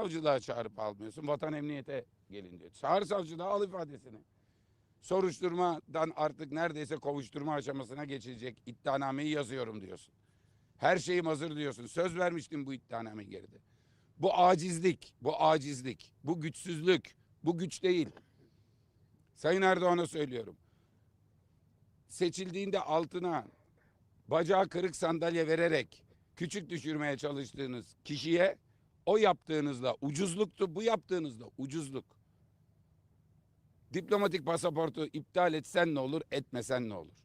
Savcılığa çağırıp almıyorsun. Vatan emniyete gelin diyor. Çağır savcılığa al ifadesini. Soruşturmadan artık neredeyse kovuşturma aşamasına geçilecek iddianameyi yazıyorum diyorsun. Her şeyim hazır diyorsun. Söz vermiştim bu iddianame geride. Bu acizlik, bu acizlik, bu güçsüzlük, bu güç değil. Sayın Erdoğan'a söylüyorum. Seçildiğinde altına bacağı kırık sandalye vererek küçük düşürmeye çalıştığınız kişiye o yaptığınızda ucuzluktu, bu yaptığınızda ucuzluk. Diplomatik pasaportu iptal etsen ne olur, etmesen ne olur?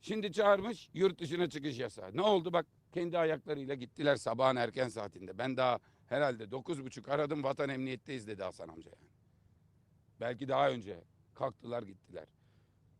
Şimdi çağırmış yurt dışına çıkış yasağı. Ne oldu bak kendi ayaklarıyla gittiler sabahın erken saatinde. Ben daha herhalde dokuz buçuk aradım vatan emniyetteyiz dedi Hasan amca yani. Belki daha önce kalktılar gittiler.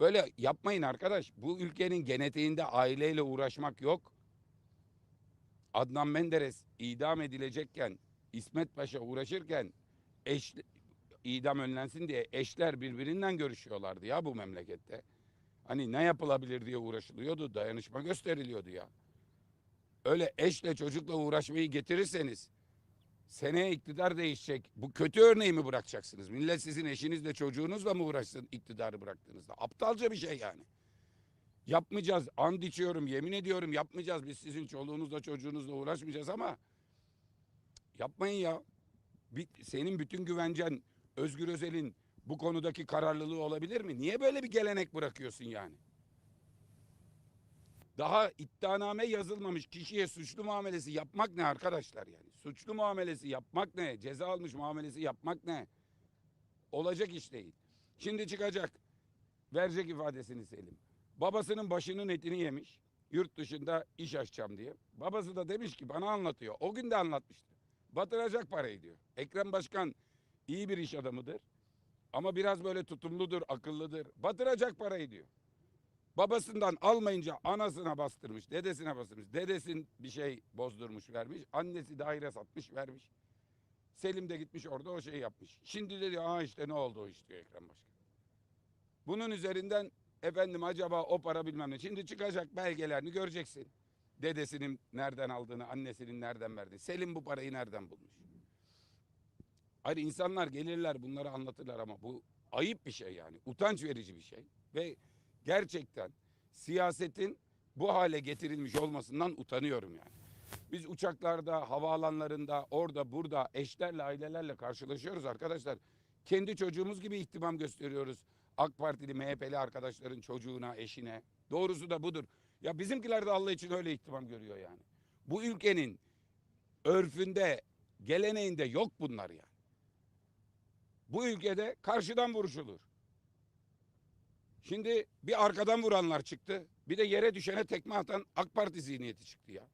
Böyle yapmayın arkadaş. Bu ülkenin genetiğinde aileyle uğraşmak yok. Adnan Menderes idam edilecekken İsmet Paşa uğraşırken eş, idam önlensin diye eşler birbirinden görüşüyorlardı ya bu memlekette. Hani ne yapılabilir diye uğraşılıyordu, dayanışma gösteriliyordu ya. Öyle eşle çocukla uğraşmayı getirirseniz seneye iktidar değişecek. Bu kötü örneği mi bırakacaksınız? Millet sizin eşinizle çocuğunuzla mı uğraşsın iktidarı bıraktığınızda? Aptalca bir şey yani. Yapmayacağız. And içiyorum, yemin ediyorum yapmayacağız. Biz sizin çoluğunuzla çocuğunuzla uğraşmayacağız ama yapmayın ya. Bir, senin bütün güvencen Özgür Özel'in bu konudaki kararlılığı olabilir mi? Niye böyle bir gelenek bırakıyorsun yani? Daha iddianame yazılmamış kişiye suçlu muamelesi yapmak ne arkadaşlar yani? Suçlu muamelesi yapmak ne? Ceza almış muamelesi yapmak ne? Olacak iş değil. Şimdi çıkacak. Verecek ifadesini Selim. Babasının başının etini yemiş. Yurt dışında iş açacağım diye. Babası da demiş ki bana anlatıyor. O gün de anlatmıştı. Batıracak parayı diyor. Ekrem Başkan iyi bir iş adamıdır. Ama biraz böyle tutumludur, akıllıdır. Batıracak parayı diyor. Babasından almayınca anasına bastırmış, dedesine bastırmış. Dedesin bir şey bozdurmuş vermiş. Annesi daire satmış vermiş. Selim de gitmiş orada o şeyi yapmış. Şimdi de diyor aa işte ne oldu o iş diyor Ekrem Başkan. Bunun üzerinden efendim acaba o para bilmem ne. Şimdi çıkacak belgelerini göreceksin. Dedesinin nereden aldığını, annesinin nereden verdiğini. Selim bu parayı nereden bulmuş? Hayır insanlar gelirler bunları anlatırlar ama bu ayıp bir şey yani. Utanç verici bir şey. Ve gerçekten siyasetin bu hale getirilmiş olmasından utanıyorum yani. Biz uçaklarda, havaalanlarında, orada, burada eşlerle, ailelerle karşılaşıyoruz arkadaşlar. Kendi çocuğumuz gibi ihtimam gösteriyoruz. AK Partili, MHP'li arkadaşların çocuğuna, eşine. Doğrusu da budur. Ya bizimkiler de Allah için öyle ihtimam görüyor yani. Bu ülkenin örfünde, geleneğinde yok bunlar yani. Bu ülkede karşıdan vuruşulur. Şimdi bir arkadan vuranlar çıktı. Bir de yere düşene tekme atan AK Parti zihniyeti çıktı ya.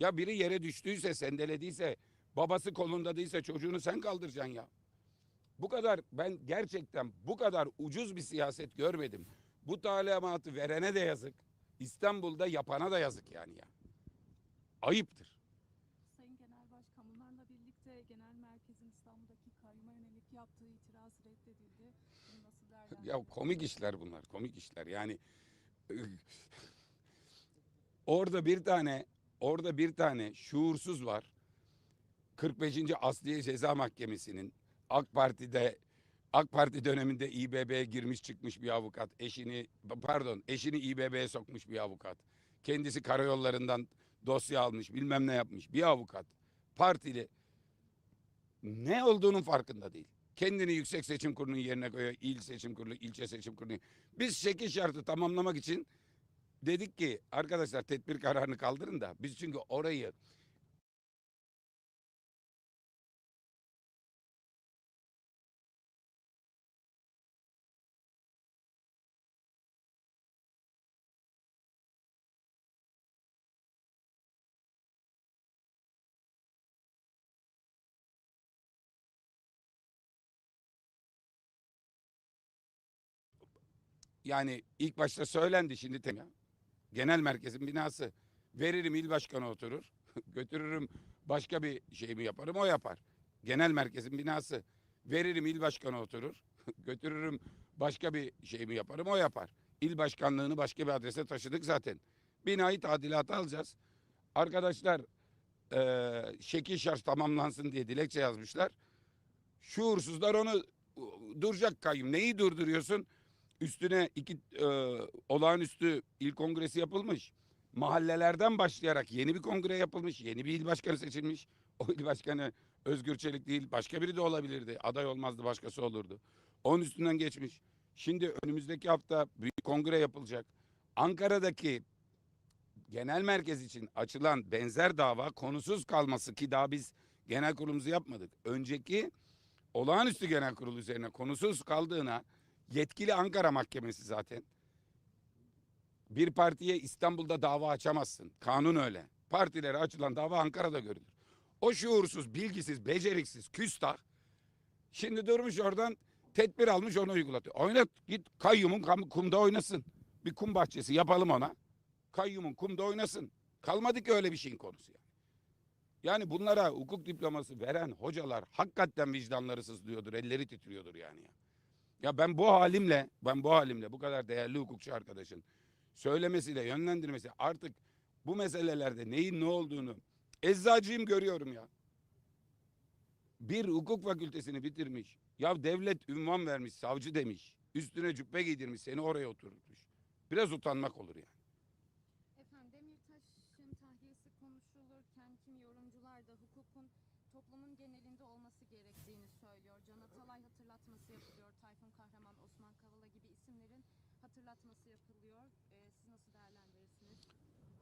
Ya biri yere düştüyse, sendelediyse, babası kolunda değilse çocuğunu sen kaldıracaksın ya. Bu kadar ben gerçekten bu kadar ucuz bir siyaset görmedim. Bu talimatı verene de yazık. İstanbul'da yapana da yazık yani ya. Ayıptır. Sayın Genel Başkan bunlarla birlikte genel merkezin İstanbul'daki kayyuma yönelik yaptığı itiraz reddedildi. Bunu nasıl Ya değerlendiriyorsunuz? komik işler bunlar, komik işler. Yani orada bir tane, orada bir tane şuursuz var. 45. Asliye Ceza Mahkemesi'nin AK Parti'de AK Parti döneminde İBB'ye girmiş çıkmış bir avukat, eşini pardon, eşini İBB'ye sokmuş bir avukat. Kendisi karayollarından dosya almış, bilmem ne yapmış bir avukat. Partili ne olduğunun farkında değil. Kendini Yüksek Seçim Kurulu'nun yerine koyuyor. İl Seçim Kurulu, ilçe seçim kurulu. Biz şekil şartı tamamlamak için dedik ki arkadaşlar tedbir kararını kaldırın da biz çünkü orayı yani ilk başta söylendi şimdi tem-. Genel merkezin binası. Veririm il başkanı oturur. Götürürüm başka bir şey mi yaparım o yapar. Genel merkezin binası. Veririm il başkanı oturur. Götürürüm başka bir şey mi yaparım o yapar. İl başkanlığını başka bir adrese taşıdık zaten. Binayı tadilata alacağız. Arkadaşlar e, şekil şarj tamamlansın diye dilekçe yazmışlar. Şuursuzlar onu duracak kayyum. Neyi durduruyorsun? Üstüne iki e, olağanüstü il kongresi yapılmış. Mahallelerden başlayarak yeni bir kongre yapılmış. Yeni bir il başkanı seçilmiş. O il başkanı Özgür Çelik değil başka biri de olabilirdi. Aday olmazdı başkası olurdu. Onun üstünden geçmiş. Şimdi önümüzdeki hafta büyük kongre yapılacak. Ankara'daki genel merkez için açılan benzer dava konusuz kalması ki daha biz genel kurulumuzu yapmadık. Önceki olağanüstü genel kurul üzerine konusuz kaldığına yetkili Ankara Mahkemesi zaten. Bir partiye İstanbul'da dava açamazsın. Kanun öyle. Partilere açılan dava Ankara'da görülür. O şuursuz, bilgisiz, beceriksiz, küstah şimdi durmuş oradan tedbir almış onu uygulatıyor. Oynat git kayyumun kumda oynasın. Bir kum bahçesi yapalım ona. Kayyumun kumda oynasın. Kalmadı ki öyle bir şeyin konusu yani. Yani bunlara hukuk diploması veren hocalar hakikaten vicdanları sızlıyordur, elleri titriyordur yani. Ya. ben bu halimle, ben bu halimle bu kadar değerli hukukçu arkadaşın söylemesiyle, yönlendirmesi artık bu meselelerde neyin ne olduğunu eczacıyım görüyorum ya. Bir hukuk fakültesini bitirmiş. Ya devlet ünvan vermiş, savcı demiş. Üstüne cübbe giydirmiş, seni oraya oturtmuş. Biraz utanmak olur yani. Efendim Demirtaş'ın tahliyesi konuşulurken kimi yorumcular da hukukun toplumun genelinde olması gerektiğini söylüyor. Can Atalay hatırlatması yapılıyor. Tayfun Kahraman, Osman Kavala gibi isimlerin hatırlatması yapılıyor. Ee, siz nasıl değerlendirirsiniz?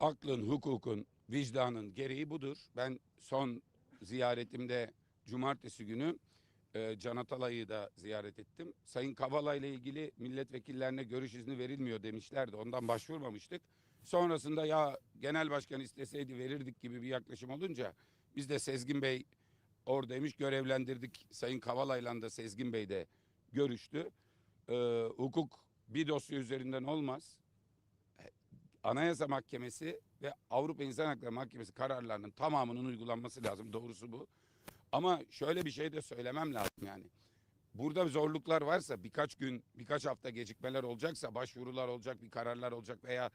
aklın, hukukun, vicdanın gereği budur. Ben son ziyaretimde cumartesi günü e, Can Atalay'ı da ziyaret ettim. Sayın Kavala ile ilgili milletvekillerine görüş izni verilmiyor demişlerdi. Ondan başvurmamıştık. Sonrasında ya genel başkan isteseydi verirdik gibi bir yaklaşım olunca biz de Sezgin Bey oradaymış görevlendirdik. Sayın Kavala'yla da Sezgin Bey de görüştü. E, hukuk bir dosya üzerinden olmaz. Anayasa Mahkemesi ve Avrupa İnsan Hakları Mahkemesi kararlarının tamamının uygulanması lazım. Doğrusu bu. Ama şöyle bir şey de söylemem lazım yani. Burada zorluklar varsa birkaç gün, birkaç hafta gecikmeler olacaksa, başvurular olacak, bir kararlar olacak veya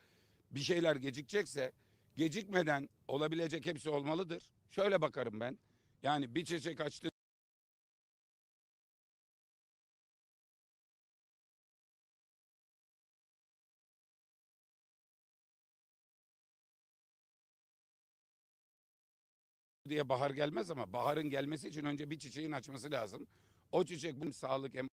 bir şeyler gecikecekse gecikmeden olabilecek hepsi olmalıdır. Şöyle bakarım ben. Yani bir çiçek açtı diye bahar gelmez ama baharın gelmesi için önce bir çiçeğin açması lazım. O çiçek bu sağlık hem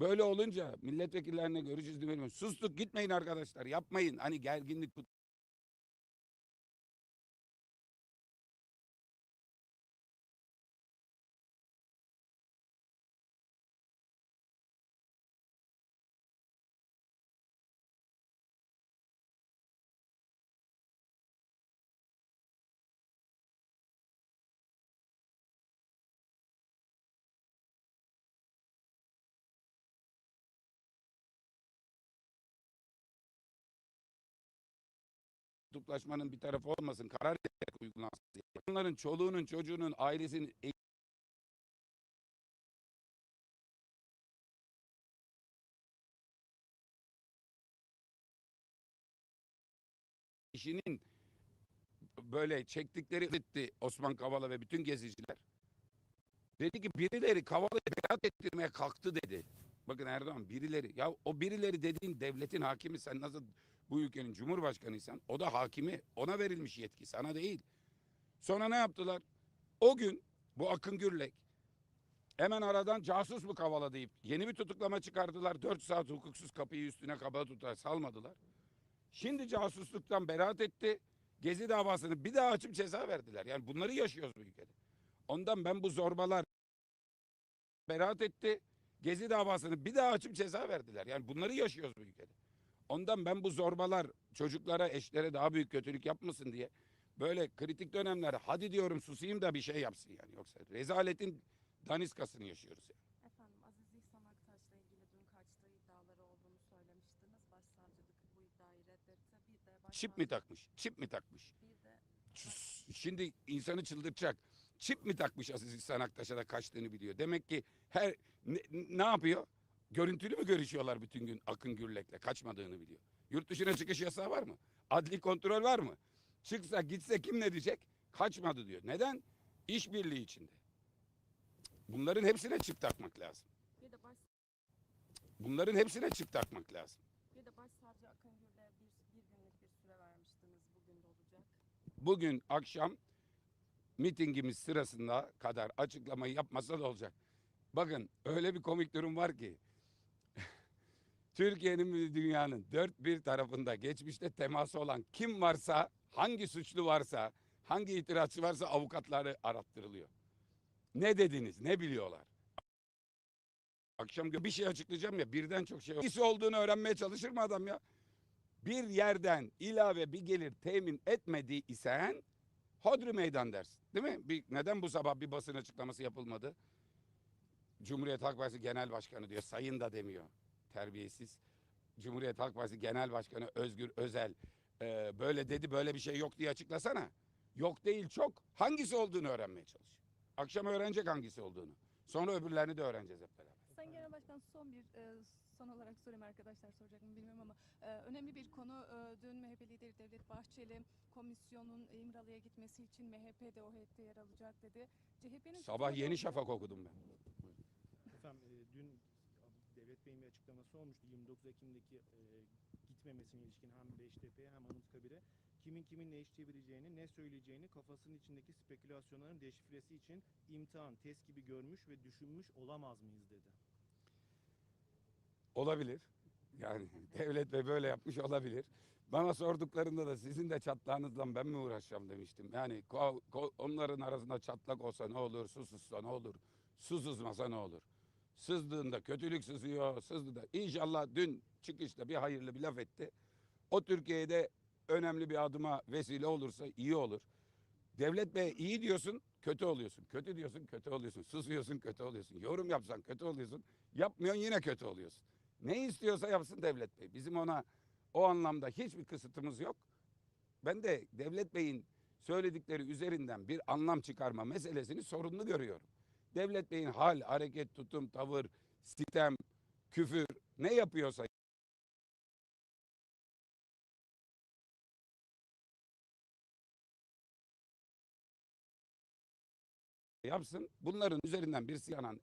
böyle olunca milletvekillerine görüş izni vermiyor. Sustuk gitmeyin arkadaşlar yapmayın. Hani gerginlik kutuplaşmanın bir tarafı olmasın. Karar vererek uygulansın. Onların çoluğunun, çocuğunun, ailesinin işinin böyle çektikleri etti Osman Kavala ve bütün geziciler. Dedi ki birileri Kavala'yı beyat ettirmeye kalktı dedi. Bakın Erdoğan birileri ya o birileri dediğin devletin hakimi sen nasıl bu ülkenin cumhurbaşkanıysan o da hakimi ona verilmiş yetki sana değil. Sonra ne yaptılar? O gün bu Akın Gürlek Hemen aradan casus mu kavala deyip yeni bir tutuklama çıkardılar. 4 saat hukuksuz kapıyı üstüne kaba tutar salmadılar. Şimdi casusluktan beraat etti. Gezi davasını bir daha açıp ceza verdiler. Yani bunları yaşıyoruz bu ülkede. Ondan ben bu zorbalar beraat etti. Gezi davasını bir daha açıp ceza verdiler. Yani bunları yaşıyoruz bu ülkede. Ondan ben bu zorbalar çocuklara, eşlere daha büyük kötülük yapmasın diye böyle kritik dönemler hadi diyorum susayım da bir şey yapsın yani. Yoksa rezaletin daniskasını yaşıyoruz yani. Efendim Aziz İhsan Aktaş'la ilgili dün kaçtığı iddiaları olduğunu söylemiştiniz. Başsavcılık bu iddiayı reddetti. Bir de Çip mi takmış? Çip mi takmış? Bir de Şimdi insanı çıldırtacak. Çip mi takmış Aziz İhsan Aktaş'a da kaçtığını biliyor. Demek ki her ne, ne yapıyor? Görüntülü mü görüşüyorlar bütün gün Akın Gürlek'le kaçmadığını biliyor. Yurt dışına çıkış yasağı var mı? Adli kontrol var mı? Çıksa gitse kim ne diyecek? Kaçmadı diyor. Neden? İşbirliği içinde. Bunların hepsine çip takmak lazım. Bunların hepsine çip takmak lazım. bir de başsavcı Akın Gür'le bir, bir günlük bir süre vermiştiniz. Bugün de olacak. bugün akşam mitingimiz sırasında kadar açıklamayı yapmasa da olacak. Bakın öyle bir komik durum var ki Türkiye'nin ve dünyanın dört bir tarafında geçmişte teması olan kim varsa hangi suçlu varsa hangi itirazçı varsa avukatları arattırılıyor. Ne dediniz ne biliyorlar. Akşam bir şey açıklayacağım ya birden çok şey. Hangisi olduğunu öğrenmeye çalışır mı adam ya? bir yerden ilave bir gelir temin etmediysen hodri meydan dersin. Değil mi? Bir, neden bu sabah bir basın açıklaması yapılmadı? Cumhuriyet Halk Partisi Genel Başkanı diyor. Sayın da demiyor. Terbiyesiz. Cumhuriyet Halk Partisi Genel Başkanı Özgür Özel e, böyle dedi böyle bir şey yok diye açıklasana. Yok değil çok. Hangisi olduğunu öğrenmeye çalış. Akşam öğrenecek hangisi olduğunu. Sonra öbürlerini de öğreneceğiz hep beraber. Sayın Genel Başkan son bir e, son olarak sorayım arkadaşlar soracak mı bilmiyorum ama e, önemli bir konu e, dün MHP lideri Devlet Bahçeli komisyonun İmralı'ya gitmesi için MHP de o heyette yer alacak dedi. CHP'nin Sabah Yeni Şafak okudum ben. Efendim e, dün Devlet Bey'in bir açıklaması olmuştu. 29 Ekim'deki e, gitmemesine ilişkin hem Beştepe'ye hem Anıtkabir'e kimin kimin ne iş çevireceğini, ne söyleyeceğini kafasının içindeki spekülasyonların deşifresi için imtihan, test gibi görmüş ve düşünmüş olamaz mıyız dedi. Olabilir. Yani devlet bey böyle yapmış olabilir. Bana sorduklarında da sizin de çatlağınızla ben mi uğraşacağım demiştim. Yani onların arasında çatlak olsa ne olur, su sızsa ne olur, su sızmasa ne olur. Sızdığında kötülük sızıyor, sızdığında. İnşallah dün çıkışta bir hayırlı bir laf etti. O Türkiye'de önemli bir adıma vesile olursa iyi olur. Devlet bey iyi diyorsun, kötü oluyorsun. Kötü diyorsun, kötü oluyorsun. Susuyorsun, kötü oluyorsun. Yorum yapsan kötü oluyorsun. Yapmıyorsun yine kötü oluyorsun. Ne istiyorsa yapsın devlet bey. Bizim ona o anlamda hiçbir kısıtımız yok. Ben de devlet beyin söyledikleri üzerinden bir anlam çıkarma meselesini sorunlu görüyorum. Devlet beyin hal, hareket, tutum, tavır, sitem, küfür ne yapıyorsa yapsın. Bunların üzerinden bir siyanan